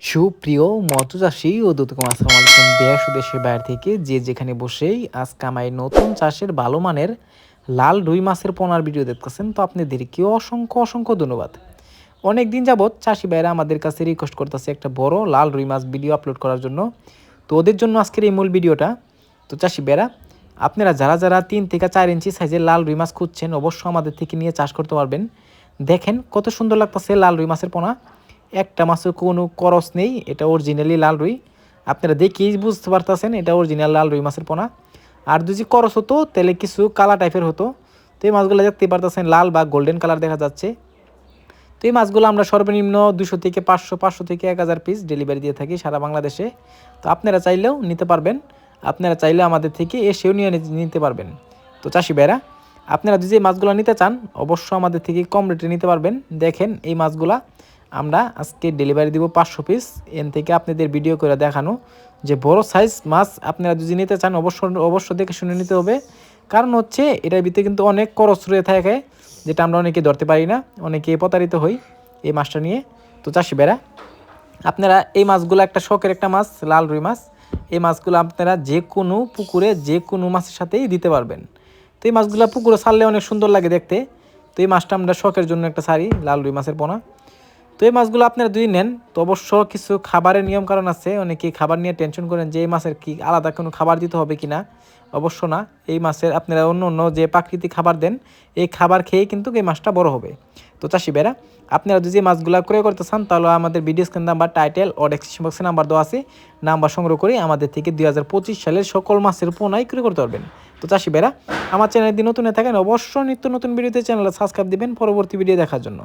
সুপ্রিয় মৎস্যচাষী ও দূতকম আসসালামু আলাইকুম। দেশ ও দেশের বাইরে থেকে যে যেখানে বসেই আজকে আমায় নতুন চাষের ভালো মানের লাল রুই মাছের পোনার ভিডিও দেখতেছেন, তো আপনাদেরকে অসংখ্য অসংখ্য ধন্যবাদ। অনেক দিন যাবৎ চাষি ভাইরা আমাদের কাছে রিকোয়েস্ট করতেছে একটা বড় লাল রুই মাছ ভিডিও আপলোড করার জন্য। তো ওদের জন্য আজকের এই মূল ভিডিওটা। তো চাষি ভাইরা আপনারা যারা যারা তিন থেকে চার ইঞ্চি সাইজের লাল রুই মাছ খুঁজছেন, অবশ্যই আমাদের থেকে নিয়ে চাষ করতে পারবেন। দেখেন কত সুন্দর লাগতেছে লাল রুই মাছের পোনা। একটা মাছের কোনো করস নেই, এটা অরিজিনালি লাল রুই। আপনারা দেখেই বুঝতে পারতেছেন, এটা অরিজিনাল লাল রুই মাছের পোনা। আর যদি করস হতো, তাহলে কিছু কালা টাইপের হতো। তো এই মাছগুলো দেখতে পারতেছেন, লাল বা গোল্ডেন কালার দেখা যাচ্ছে। তো এই মাছগুলো আমরা সর্বনিম্ন দুশো থেকে পাঁচশো পাঁচশো থেকে এক হাজার পিস ডেলিভারি দিয়ে থাকি সারা বাংলাদেশে। তো আপনারা চাইলেও নিতে পারবেন। আপনারা চাইলে আমাদের থেকে এসেও নিয়ে নিতে পারবেন। তো চাষি ভাইরা, আপনারা যদি এই মাছগুলো নিতে চান অবশ্য আমাদের থেকে কম রেটে নিতে পারবেন। দেখেন এই মাছগুলা। আমরা আজকে ডেলিভারি দিব পাঁচশো পিস এন থেকে আপনাদের ভিডিও করে দেখানো যে বড় সাইজ মাছ আপনারা যদি নিতে চান অবশ্য অবশ্য দেখে শুনে নিতে হবে। কারণ হচ্ছে এটার ভিতরে কিন্তু অনেক করস রয়ে থাকে, যেটা আমরা অনেকে ধরতে পারি না। অনেকে প্রতারিত হই এই মাছটা নিয়ে। তো চাষি বেড়া আপনারা এই মাছগুলো একটা শখের একটা মাছ, লাল রুই মাছ। এই মাছগুলো আপনারা যে কোনো পুকুরে, যে কোনো মাছের সাথেই দিতে পারবেন। তো এই মাছগুলো পুকুরে ছাড়লে অনেক সুন্দর লাগে দেখতে। তো এই মাছটা আমরা শখের জন্য একটা সারি লাল রুই মাছের পোনা। তো এই মাছগুলো আপনারা যদি নেন, তো অবশ্য কিছু খাবারের নিয়ম কারণ আছে। অনেকে খাবার নিয়ে টেনশন করেন যে এই মাছের কি আলাদা কোনো খাবার দিতে হবে কিনা। অবশ্য না, এই মাছের আপনারা অন্য অন্য যে প্রাকৃতিক খাবার দেন, এই খাবার খেয়েই কিন্তু এই মাছটা বড় হবে। তো চাষি বেরা আপনারা যদি মাছগুলো ক্রয় করতে চান, তাহলে আমাদের ভিডিও স্ক্রিন নাম্বার টাইটেল ও ডেসক্রিপশন বক্সে নাম্বার দেওয়া আছে। নাম্বার সংগ্রহ করে আমাদের থেকে দুই হাজার পঁচিশ সালের সকল মাছের পোনাই ক্রয় করতে পারবেন। তো চাষি বেরা আমার চ্যানেল যদি নতুন থাকেন, অবশ্যই নিত্য নতুন ভিডিওতে চ্যানেলে সাবস্ক্রাইব দিবেন। পরবর্তী ভিডিও দেখার জন্য।